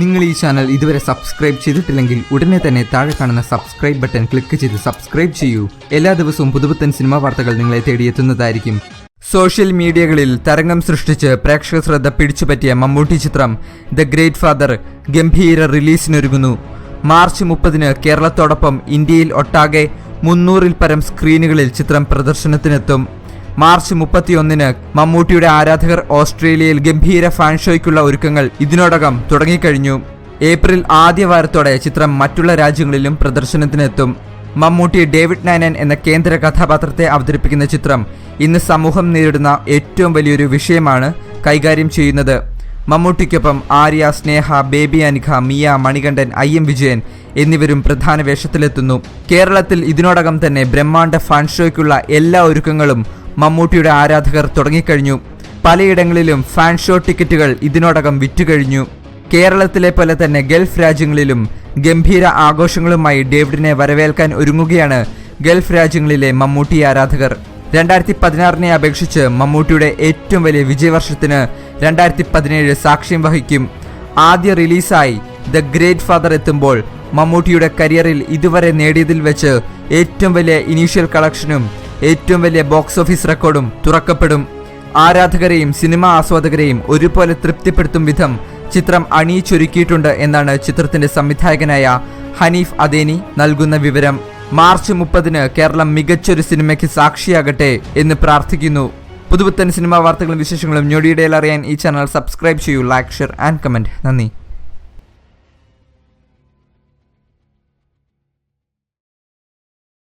നിങ്ങൾ ഈ ചാനൽ ഇതുവരെ സബ്സ്ക്രൈബ് ചെയ്തിട്ടില്ലെങ്കിൽ ഉടനെ തന്നെ താഴെ കാണുന്ന സബ്സ്ക്രൈബ് ബട്ടൺ ക്ലിക്ക് ചെയ്ത് സബ്സ്ക്രൈബ് ചെയ്യൂ. എല്ലാ ദിവസവും പുതുപുത്തൻ സിനിമാ വാർത്തകൾ നിങ്ങളെ തേടിയെത്തുന്നതായിരിക്കും. സോഷ്യൽ മീഡിയകളിൽ തരംഗം സൃഷ്ടിച്ച് പ്രേക്ഷക ശ്രദ്ധ പിടിച്ചുപറ്റിയ മമ്മൂട്ടി ചിത്രം ദ ഗ്രേറ്റ് ഫാദർ ഗംഭീര റിലീസിനൊരുങ്ങുന്നു മാർച്ച് മുപ്പതിന് കേരളത്തോടൊപ്പം ഇന്ത്യയിൽ ഒട്ടാകെ മുന്നൂറിൽ പരം സ്ക്രീനുകളിൽ ചിത്രം പ്രദർശനത്തിനെത്തും. മാർച്ച് മുപ്പത്തിയൊന്നിന് മമ്മൂട്ടിയുടെ ആരാധകർ ഓസ്ട്രേലിയയിൽ ഗംഭീര ഫാൻ ഷോയ്ക്കുള്ള ഒരുക്കങ്ങൾ ഇതിനോടകം തുടങ്ങിക്കഴിഞ്ഞു. ഏപ്രിൽ ആദ്യ വാരത്തോടെ ചിത്രം മറ്റുള്ള രാജ്യങ്ങളിലും പ്രദർശനത്തിനെത്തും. മമ്മൂട്ടി ഡേവിഡ് നയനൻ എന്ന കേന്ദ്ര കഥാപാത്രത്തെ അവതരിപ്പിക്കുന്ന ചിത്രം ഇന്ന് സമൂഹം നേരിടുന്ന ഏറ്റവും വലിയൊരു വിഷയമാണ് കൈകാര്യം ചെയ്യുന്നത്. മമ്മൂട്ടിക്കൊപ്പം Arya Sneha Baby Anikha Mia Manikandan I M Vijayan എന്നിവരും പ്രധാന വേഷത്തിലെത്തുന്നു. കേരളത്തിൽ ഇതിനോടകം തന്നെ ബ്രഹ്മാണ്ഡ ഫാൻ ഷോയ്ക്കുള്ള എല്ലാ ഒരുക്കങ്ങളും മമ്മൂട്ടിയുടെ ആരാധകർ തുടങ്ങിക്കഴിഞ്ഞു. പലയിടങ്ങളിലും ഫാൻ ഷോ ടിക്കറ്റുകൾ ഇതിനോടകം വിറ്റുകഴിഞ്ഞു. കേരളത്തിലെ പോലെ തന്നെ ഗൾഫ് രാജ്യങ്ങളിലും ഗംഭീര ആഘോഷങ്ങളുമായി ഡേവിഡിനെ വരവേൽക്കാൻ ഒരുങ്ങുകയാണ് ഗൾഫ് രാജ്യങ്ങളിലെ മമ്മൂട്ടി ആരാധകർ. രണ്ടായിരത്തി പതിനാറിനെ അപേക്ഷിച്ച് മമ്മൂട്ടിയുടെ ഏറ്റവും വലിയ വിജയവർഷത്തിന് രണ്ടായിരത്തി പതിനേഴ് സാക്ഷ്യം വഹിക്കും. ആദ്യ റിലീസായി ദ ഗ്രേറ്റ് ഫാദർ എത്തുമ്പോൾ മമ്മൂട്ടിയുടെ കരിയറിൽ ഇതുവരെ നേടിയതിൽ വെച്ച് ഏറ്റവും വലിയ ഇനീഷ്യൽ കളക്ഷനും ഏറ്റവും വലിയ ബോക്സ് ഓഫീസ് റെക്കോർഡും തുറക്കപ്പെടും. ആരാധകരെയും സിനിമ ആസ്വാദകരെയും ഒരുപോലെ തൃപ്തിപ്പെടുത്തും വിധം ചിത്രം അണിയിച്ചൊരുക്കിയിട്ടുണ്ട് എന്നാണ് ചിത്രത്തിന്റെ സംവിധായകനായ ഹനീഫ് അദേനി നൽകുന്ന വിവരം. മാർച്ച് മുപ്പതിന് കേരളം മികച്ചൊരു സിനിമയ്ക്ക് സാക്ഷിയാകട്ടെ എന്ന് പ്രാർത്ഥിക്കുന്നു. പുതുപുത്തൻ സിനിമാ വാർത്തകളും വിശേഷങ്ങളും ഞൊടിയിടയിൽ അറിയാൻ ഈ ചാനൽ സബ്സ്ക്രൈബ് ചെയ്യൂ ലൈക്ക് ഷെയർ ആൻഡ് കമന്റ് നന്ദി.